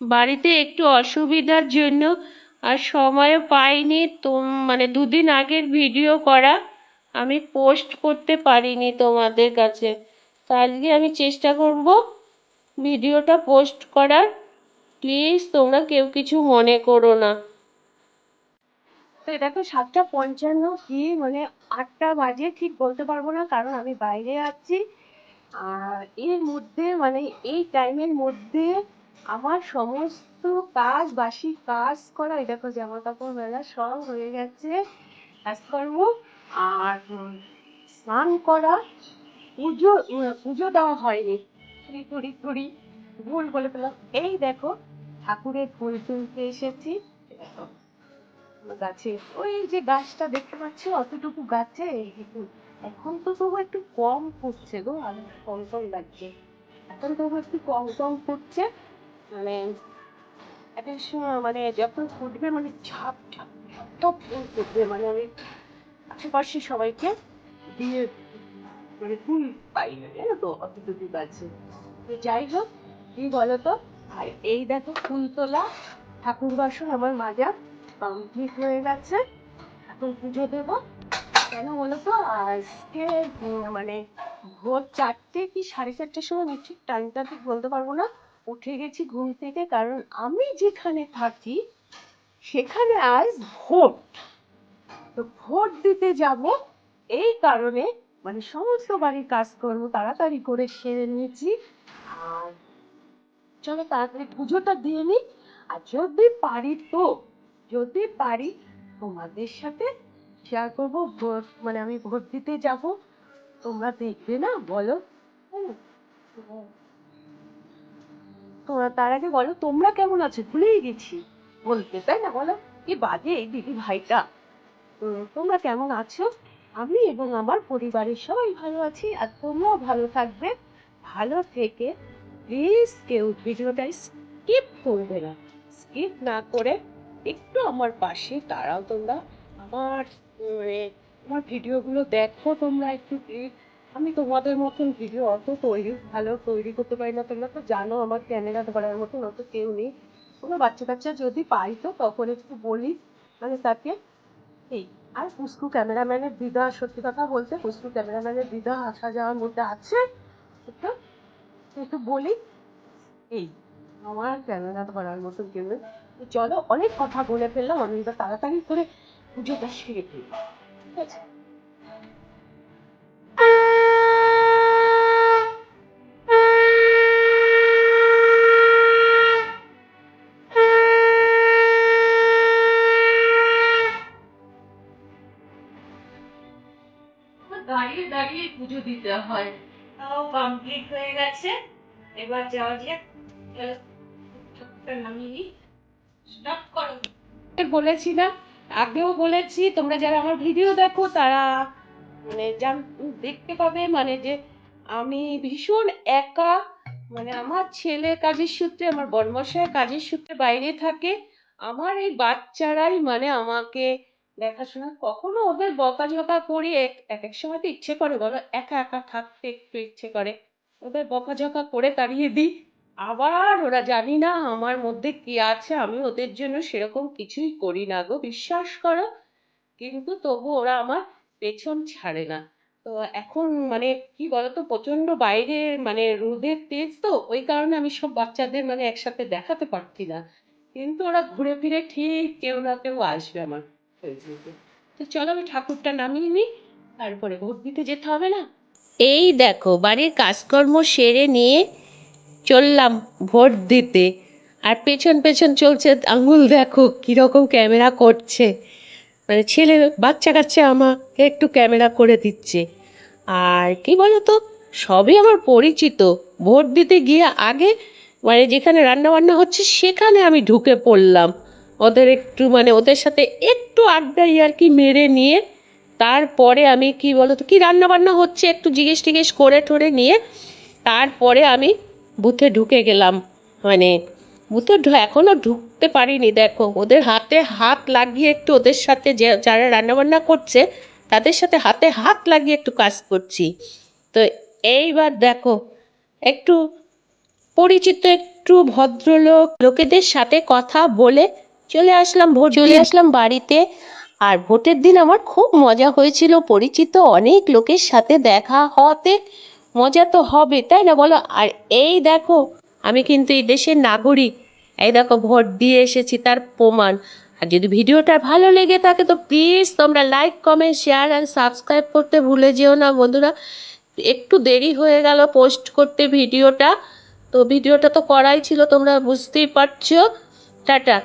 বাড়িতে একটু অসুবিধার জন্য আর সময়ও পাইনি। তো মানে দুদিন আগের ভিডিও করা, আমি পোস্ট করতে পারিনি তোমাদের কাছে। তো আজকে আমি চেষ্টা করব ভিডিওটা পোস্ট করার। প্লিজ তোমরা কেউ কিছু মনে করো না। তো দেখো, সাতটা পঞ্চান্ন কি মানে আটটা বাজে, ঠিক বলতে পারব না, কারণ আমি বাইরে আছি। আর এর মধ্যে মানে এই টাইমের মধ্যে আমার সমস্ত কাজ, বাসি কাজ করা, এই দেখো জামা কাপড় মেলা সব হয়ে গেছে, কাজকর্ম, আর স্নান করা, পুজো পুজো দেওয়া হয়নি। টুরি টুরি টুরি ভুল বলে ফেলাম এই দেখো, ঠাকুরের ফুল তুলতে এসেছি। গাছে, ওই যে গাছটা দেখতে পাচ্ছ, অতটুকু গাছে এখন তো তবু একটু কম ফুটছে গো আলো কম কম লাগছে। এখন তবু একটু কম কম ফুটছে। মানে একটা সময় মানে যখন ফুটবে মানে ঝাপ ঝাপ ঝপ ফুল ফুটবে মানে আমি আশেপাশে সবাইকে দিয়ে মানে ফুল পাই না, জানো তো অতটুকু গাছে তো যাই হোক, কি বলো তো আর এই দেখো ফুল তোলা, ঠাকুর বাসন আমার মাজা কমপ্লিট হয়ে গেছে। এখন পুজো দেবো। কেন বলো তো আজকে মানে ভোর চারটে কি সাড়ে চারটের সময়, আমি ঠিক টাইমটা ঠিক বলতে পারব না। উঠে গেছি ঘুম থেকে, কারণ আমি যেখানে থাকি, সেখানে আজ ভোট। তো ভোট দিতে যাব এই কারণে মানে সমস্ত বাড়ির কাজকর্ম তাড়াতাড়ি করে সেরে নিয়েছি। আর চলো তাড়াতাড়ি পুজোটা দিয়ে নিই। আর যদি পারি তো, যদি পারি তোমাদের সাথে শেয়ার করব, ভোট মানে আমি ভোট দিতে যাব। তোমরা দেখবে না, বলো। হুম। তোমরা তার আগে বলো, তোমরা কেমন আছো? ভুলেই গেছি। বলতে, তাই না বলো? কি বাজে এই দিদি ভাইটা? তোমরা কেমন আছো? আমি এবং আমার পরিবারের সবাই ভালো আছি, আর তোমরাও ভালো থাকবে। ভালো থেকে প্লিজ কেউ ভিডিওটা স্কিপ করবে না। স্কিপ না করে একটু আমার পাশে দাঁড়াও তোমরা। আমার আমার ভিডিওগুলো দেখো তোমরা একটু আমি তোমাদের মতন ভিডিও অত তৈরি, ভালো তৈরি করতে পারি না। তোমরা তো জানো আমার ক্যামেরা ধরার মতন অত কেউ নেই। কোনো বাচ্চা কাচ্চা যদি পাই তো তখন একটু বলি। মানে তাকে এই, আর পুষ্কু ক্যামেরাম্যানের দিদা, সত্যি কথা বলতে পুষ্কু ক্যামেরাম্যানের দিদা আসা যাওয়ার মধ্যে আছে। একটু একটু বলি। এই, আমার ক্যামেরা ধরার মতন কেউ নেই। চলো, অনেক কথা বলে ফেললাম। আমি এবার তাড়াতাড়ি করে পুজোটা সেরে ফেলি। ঠিক আছে? দাঁড়িয়ে দাঁড়িয়ে পুজো দিতে হয় তাও কমপ্লিট হয়ে গেছে এবার যাওয়া যাক নামিয়ে। করো। বলেছি না আগেও বলেছি তোমরা যারা আমার ভিডিও দেখো তারা মানে জান দেখতে পাবে মানে যে আমি ভীষণ একা মানে আমার ছেলে কাজের সূত্রে আমার বর্মশায় কাজের সূত্রে বাইরে থাকে আমার এই বাচ্চারাই মানে আমাকে দেখাশোনা কখনো ওদের বকাঝকা করি এক এক এক সময় তো ইচ্ছে করে, বলো একা একা থাকতে একটু ইচ্ছে করে। ওদের বকাঝকা করে তাড়িয়ে দিই। আবার ওরা জানি না আমার মধ্যে কি আছে, আমি ওদের জন্য সেরকম কিছুই করি না গো, বিশ্বাস করো। কিন্তু তবু ওরা আমার পেছন ছাড়ে না। তো এখন মানে কি বলতো প্রচণ্ড বাইরে মানে রোদের তেজ তো, ওই কারণে আমি সব বাচ্চাদের মানে একসাথে দেখাতে পারছি না। কিন্তু ওরা ঘুরে ফিরে ঠিক কেউ না কেউ আসবে আমার। তো চলো আমি ঠাকুরটা নামিয়ে নিই তারপরে ভোট দিতে যেতে হবে না? এই দেখো বাড়ির কাজকর্ম সেরে নিয়ে চললাম ভোট দিতে। আর পেছন পেছন চলছে আঙুল দেখো কীরকম ক্যামেরা করছে। মানে ছেলে বাচ্চা কাচ্চা আমাকে একটু ক্যামেরা করে দিচ্ছে। আর কি বলতো সবই আমার পরিচিত। ভোট দিতে গিয়ে আগে মানে যেখানে রান্না বান্না হচ্ছে সেখানে আমি ঢুকে পড়লাম। ওদের একটু মানে ওদের সাথে একটু আড্ডাই আর কি মেরে নিয়ে, তারপরে আমি কি বলতো, কি রান্না বান্না হচ্ছে একটু জিজ্ঞেস টিজ্ঞেস করে ঠরে নিয়ে, তারপরে আমি বুথে ঢুকে গেলাম। মানে বুথে ঢু- এখনও ঢুকতে পারিনি, দেখো। ওদের হাতে হাত লাগিয়ে একটু ওদের সাথে যে, যারা রান্নাবান্না করছে, তাদের সাথে হাতে হাত লাগিয়ে একটু কাজ করছি। তো এইবার দেখো, একটু পরিচিত একটু ভদ্রলোক, লোকেদের সাথে কথা বলে চলে আসলাম ভোট চলে আসলাম বাড়িতে। আর ভোটের দিন আমার খুব মজা হয়েছিল। পরিচিত অনেক লোকের সাথে দেখা হওয়াতে মজা তো হবে তাই না বলো? আর এই দেখো আমি কিন্তু এই দেশের নাগরিক। এই দেখো ভোট দিয়ে এসেছি তার প্রমাণ। আর যদি ভিডিওটা ভালো লেগে থাকে তো প্লিজ তোমরা like comment share and subscribe করতে ভুলে যেও না বন্ধুরা। একটু দেরি হয়ে গেল পোস্ট করতে ভিডিওটা। তো ভিডিওটা তো করাই ছিল তোমরা বুঝতেই পারছ। টাটা।